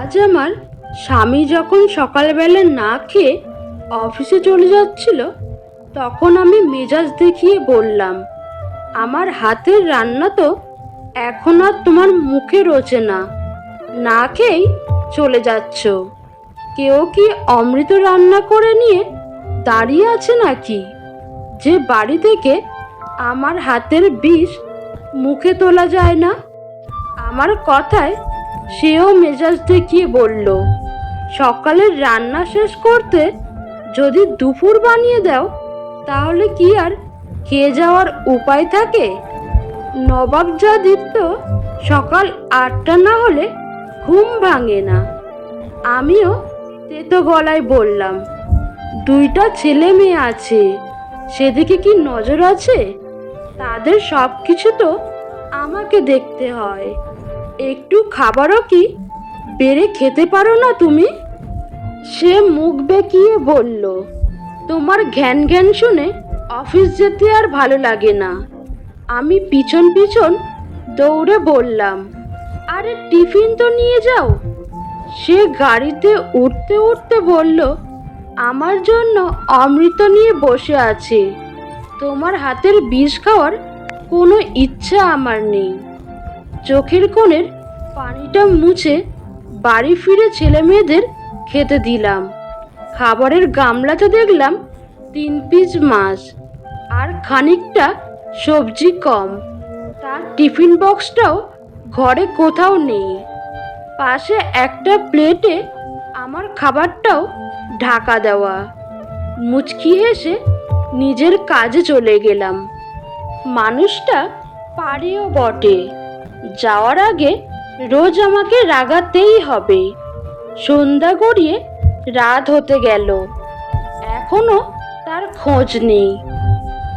আজ আমার স্বামী যখন সকালবেলা না খেয়ে অফিসে চলে যাচ্ছিল, তখন আমি মেজাজ দেখিয়ে বললাম, আমার হাতের রান্না তো এখন আর তোমার মুখে রোচে না। না খেয়েই চলে যাচ্ছ। কেউ কি অমৃত রান্না করে নিয়ে দাঁড়িয়ে আছে নাকি? যে বাড়ি থেকে আমার হাতের বিষ মুখে তোলা যায় না। আমার কথায় সেও মেজাজ দেখিয়ে বলল, সকালের রান্না শেষ করতে যদি দুপুর বানিয়ে দাও, তাহলে কি আর খেয়ে যাওয়ার উপায় থাকে? নবাব জাদিত্য সকাল আটটা না হলে ঘুম ভাঙে না। আমিও তেতো গলায় বললাম, দুইটা ছেলে মেয়ে আছে, সেদিকে কি নজর আছে? তাদের সব কিছু তো আমাকে দেখতে হয়। একটু খাবারও কি বেড়ে খেতে পারো না তুমি? সে মুখ বেঁকিয়ে বলল, তোমার ঘ্যান ঘ্যান শুনে অফিস যেতে আর ভালো লাগে না। আমি পিছন পিছন দৌড়ে বললাম, আরে টিফিন তো নিয়ে যাও। সে গাড়িতে উঠতে উঠতে বলল, আমার জন্য অমৃত নিয়ে বসে আছে। তোমার হাতের বিষ খাওয়ার কোনো ইচ্ছা আমার নেই। চোখের কোণের পানিটা মুছে বাড়ি ফিরে ছেলে মেয়েদের খেতে দিলাম। খাবারের গামলাতে দেখলাম তিন পিস মাছ আর খানিকটা সবজি কম। তার টিফিন বক্সটাও ঘরে কোথাও নেই। পাশে একটা প্লেটে আমার খাবারটাও ঢাকা দেওয়া। মুচকি হেসে নিজের কাজে চলে গেলাম। মানুষটা পারেও বটে। যাওয়ার আগে রোজ আমাকে রাগাতেই হবে। সন্ধ্যা গড়িয়ে রাত হতে গেল। এখনও তার খোঁজ নেই।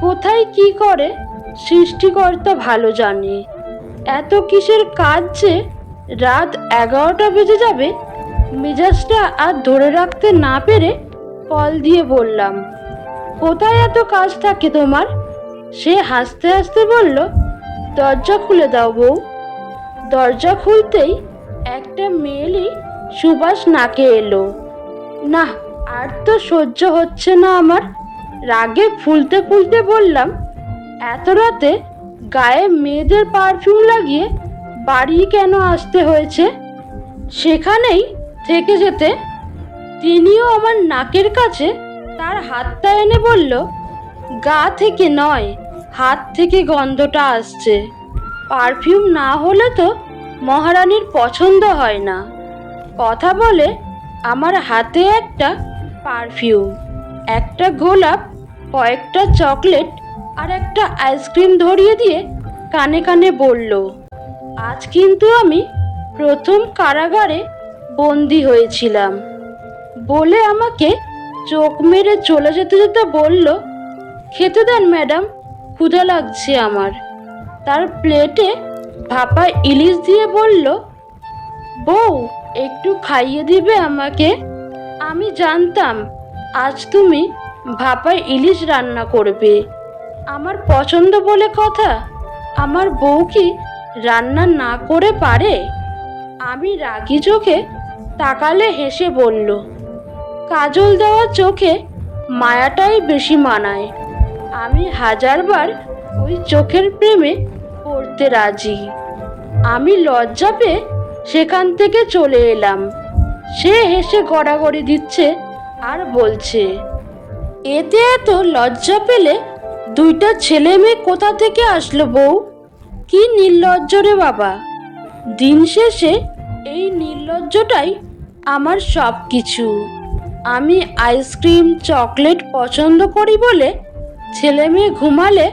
কোথায় কি করে, সৃষ্টিকর্তা ভালো জানে। এত কিসের কাজ যে রাত এগারোটা বেজে যাবে, মেজাজটা আর ধরে রাখতে না পেরে কল দিয়ে বললাম, কোথায় এত কাজ থাকে তোমার? সে হাসতে হাসতে বলল, দরজা খুলে দাও বউ। দরজা খুলতেই একটা মেয়েলি সুবাস নাকে এলো। না আর তো সহ্য হচ্ছে না আমার। রাগে ফুলতে ফুলতে বললাম, এত রাতে গায়ে মেয়েদের পারফিউম লাগিয়ে বাড়ি কেন আসতে হয়েছে? সেখানেই থেকে যেতে। তিনিও আমার নাকের কাছে তার হাতটা এনে বলল, গা থেকে নয়, হাত থেকে গন্ধটা আসছে। পারফিউম না হলে তো মহারানীর পছন্দ হয় না। কথা বলে আমার হাতে একটা পারফিউম, একটা গোলাপ, কয়েকটা চকলেট আর একটা আইসক্রিম ধরিয়ে দিয়ে কানে কানে বলল, আজ কিন্তু আমি প্রথম কারাগারে বন্দি হয়েছিলাম। বলে আমাকে চোখ মেরে চলে যেতে যেতে বলল, খেতে দেন ম্যাডাম, ক্ষুধা লাগছে আমার। তার প্লেটে ভাপা ইলিশ দিয়ে বলল, বউ, একটু খাইয়ে দিবে আমাকে? আমি জানতাম আজ তুমি ভাপা ইলিশ রান্না করবে। আমার পছন্দ বলে কথা, আমার বউ কি রান্না না করে পারে? আমি রাগি চোখে তাকালে হেসে বলল, কাজল দেওয়া চোখে মায়াটাই বেশি মানায়। আমি হাজারবার ওই চোখের প্রেমে পড়তে রাজি। আমি লজ্জা পেয়ে সেখান থেকে চলে এলাম। সে হেসে গড়াগড়ি দিচ্ছে আর বলছে, এতে এত লজ্জা পেলে দুইটা ছেলে মেয়ে কোথা থেকে আসলো বউ? কি নির্লজ্জ রে বাবা। দিন শেষে এই নির্লজ্জটাই আমার সব কিছু আমি আইসক্রিম, চকলেট পছন্দ করি বলে ছেলে মেয়ে ঘুমালে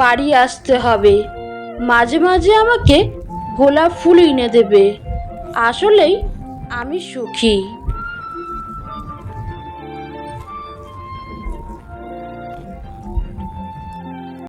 বাড়ি আসতে হবে। মাঝে মাঝে আমাকে গোলাপ ফুল এনে দেবে। আসলেই আমি সুখী।